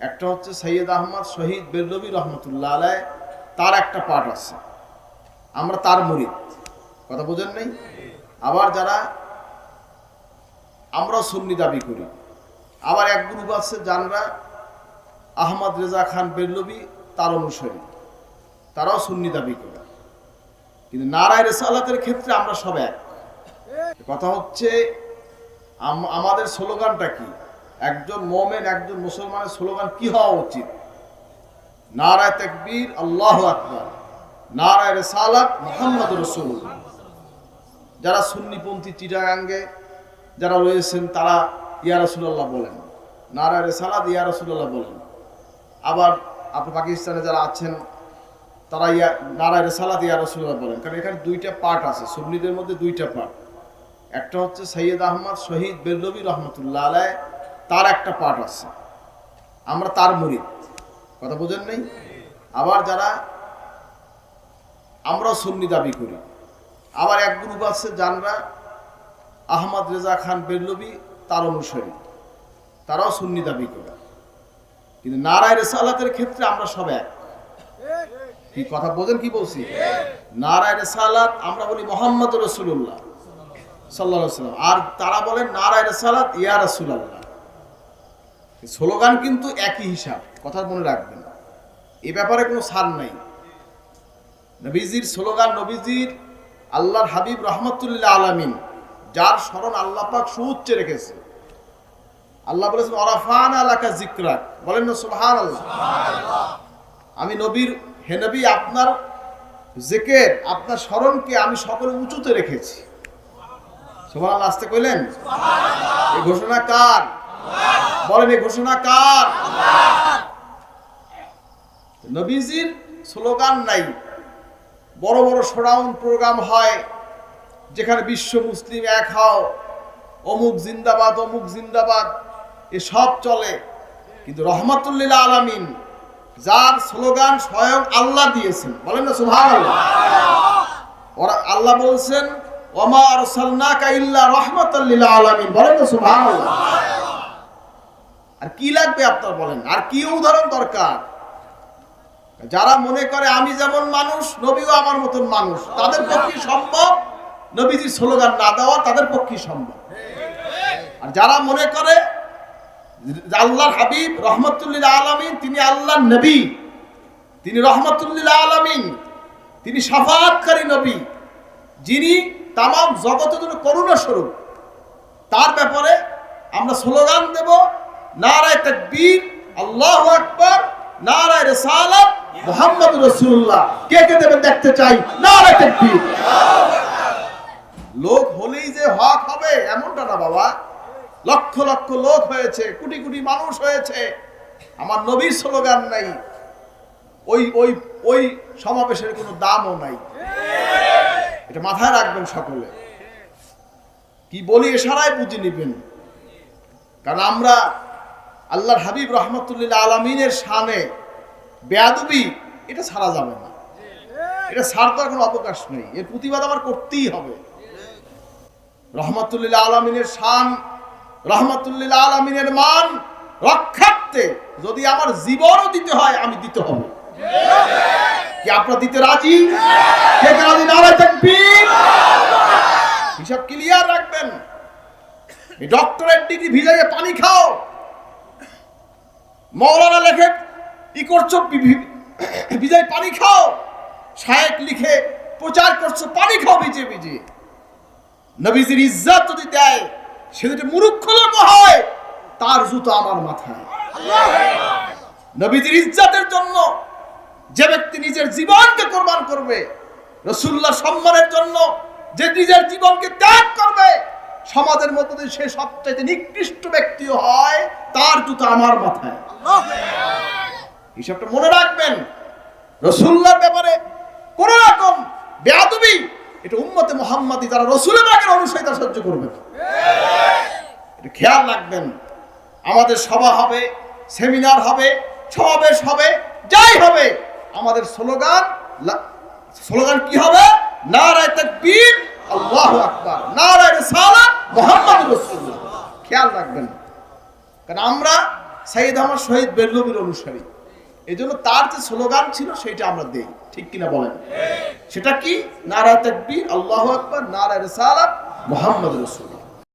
একটা হচ্ছে সৈয়দ আহমদ, শহীদ বেরলবী রহমতুল্লাহ আলায় তার একটা পাঠ আছে। আমরা তার মুরিদ। কথা বোঝেন নাই? আবার যারা আমরা সুন্নি দাবি করি, আবার এক গ্রুপ আছে যারা আহমদ রেজা খান বেরলবি তার অনুসারী। তারাও সুন্নি দাবি করে। কিন্তু নারায় রেসালাতের ক্ষেত্রে আমরা সব এক। কথা হচ্ছে, আম- আমাদের স্লোগানটা কি? একজন মোমেন, একজন মুসলমানের স্লোগান কি হওয়া উচিত? নারায় তাকবীর, আল্লাহ আকবার। নারায় রেসালাত মোহাম্মদ রসুল্লাহ যারা সুন্নিপন্থী চিটাগাঙ্গে যারা রয়েছেন, তারা ইয়া রসুল্লাহ বলেন। নারায় রেসালাত, ইয়া রসুল্লাহ বলেন। আবার আপনার পাকিস্তানে যারা আছেন, তারা ইয়া, নারায় রেসালাত, ইয়া রসুল্লাহ বলেন। কারণ এখানে দুইটা পার্ট আছে, সুন্নিদের মধ্যে দুইটা পার্ট একটা হচ্ছে সৈয়দ আহমদ শহীদ বেরলবী রহমতুল্লাহ আলায় তার একটা পার্ট আছে। আমরা তার মুরিদ। কথা বোঝেন নেই? আবার যারা আমরাও সুন্নি দাবি করি। আবার এক গ্রুপ আছে যারা আহমদ রেজা খান বেরলবি, তার অনুসারী। তারাও সুন্নি দাবি করে। কিন্তু নারায় রেসালাতের ক্ষেত্রে আমরা সব এক। কি কথা বোঝেন কি বলছি? নারায় রেসালাত, আমরা বলি মোহাম্মদ রসুল্লাহ সাল্লাহ সাল্লাম আর তারা বলেন, নারায় রেসালাত ইয়া রসুল্লাহ স্লোগান কিন্তু একই হিসাব কথা মনে রাখবেন। এ ব্যাপারে কোনো সার নাই। নবীজির স্লোগান নবীজির আল্লাহর হাবিব রহমতুল্লাহ আলামিন যার স্মরণ আল্লাহ পাক সুউচ্চে রেখেছে। আল্লাহ বলেছেন অরাফান আলাকা জিক্রাক বলেন না সুবহান আল্লাহ আমি নবীর হে নবী আপনার জেকের আপনার স্মরণকে আমি সকলে উঁচুতে রেখেছি। সুবহান আসতে কইলেন? এই ঘোষণা কার? বলেন এই ঘোষণা কার? নবীজির স্লোগান নাই। বড় বড় শোডাউন প্রোগ্রাম হয় যেখানে বিশ্ব মুসলিম এক হও অমুক জিন্দাবাদ অমুক জিন্দাবাদ এসব চলে। কিন্তু রহমতুল্লিল আলামিন যার স্লোগান স্বয়ং আল্লাহ দিয়েছেন। বলেন না সুভাষ ওরা আল্লাহ বলছেন ওমা আরসালনাকা ইল্লা রহমাতাল্লিল আলামিন। বলেন না সুবহানাল্লাহ। আর কি লাগবে আপনার বলেন? আর কি উদাহরণ দরকার? যারা মনে করে আমি যেমন মানুষ, নবীও আমার মতন মানুষ, তাদের পক্ষে সম্ভব? নবীজির স্লোগান না দেওয়া তাদের পক্ষে সম্ভব। আর যারা মনে করে আল্লাহর হাবিব, রহমতুল্লিল আলামিন, তিনি আল্লাহর নবী, তিনি রহমতুল্লিল আলামিন, তিনি সাফাতকারী নবী, যিনি তাম জগতের জন্য করুণা স্বরূপ তার ব্যাপারে আমরা স্লোগান দেব নারায় তাকবীর, আল্লাহু আকবার, নারায় রিসালাত, মুহাম্মদ রাসূলুল্লাহ। কে কে দেবেন দেখতে চাই? নারায় তাকবীর। লোক হলেই যে হক হবে, এমনটা না বাবা। লক্ষ লক্ষ লোক হয়েছে, কোটি কোটি মানুষ হয়েছে। আমার নবীর স্লোগান নাই। ওই ওই ওই সমাবেশের কোনো দামও নাই। এটা মাথায় রাখবেন সকলে। কি বলি এশারায় বুঝে নিবেন। কারণ আমরা আল্লাহর হাবিব রহমতুল্লাহ আলমিনের শানে বেয়াদুবি, এটা ছাড়া যাবে না। এটা ছাড় দেওয়ার কোনো অবকাশ নেই। এর প্রতিবাদ আমার করতেই হবে। রহমতুল্লাহ আলমিনের শান রহমতুল্লাহ আলমিনের মান রক্ষার্থে যদি আমার জীবনও দিতে হয়, আমি দিতে হবে। কি আপনারা দিতে রাজি? কে তাকবীর। হিসাব ক্লিয়ার রাখবেন। ডক্টরেট ডিগ্রি ভিজাইয়ে পানি খাও। মৌলানা লেখে ই করছ বি- বি- পানি খাও। শায়েক লিখে, প্রচার করছ পানি খাও বিজে বিজে নবীজির ইজ্জত যদি দেয়, সে যদি মুরুক্ষ লোক হয়, তার জুতো আমার মাথায়। নবীজির ইজ্জতের জন্য যে ব্যক্তি নিজের জীবনকে কোরবান করবে, রসুল্লাহ সম্মানের জন্য যে নিজের জীবনকে ত্যাগ করবে সমাজের মধ্যে যদি সে সবচাইতে নিকৃষ্ট ব্যক্তিও হয় তার জুতো আমার মাথায়। হিসাবটা মনে রাখবেন। রসুল্লার ব্যাপারে কোন রকম বেয়াদবি এটা উম্মতে মোহাম্মদি যারা রসুলের আগের অনুসারী তারা সহ্য করবে এটা খেয়াল রাখবেন। আমাদের সভা হবে সেমিনার হবে সমাবেশ হবে যাই হবে আমাদের স্লোগান স্লোগান কি হবে? নারায় তাকবীর আল্লাহু আকবার নারায় রিসালাত মুহাম্মদ রাসূলুল্লাহ খেয়াল রাখবেন কারণ আমরা সাইদ আমার শহীদ বেল্লবীর অনুসারী। এই জন্য তার যে স্লোগান ছিল সেটা আমরা দেই। ঠিক কিনা বলেন? সেটা কি? নারা তাকবীর, আল্লাহ আকবর, নারা রেসালাত, মোহাম্মদ রসুল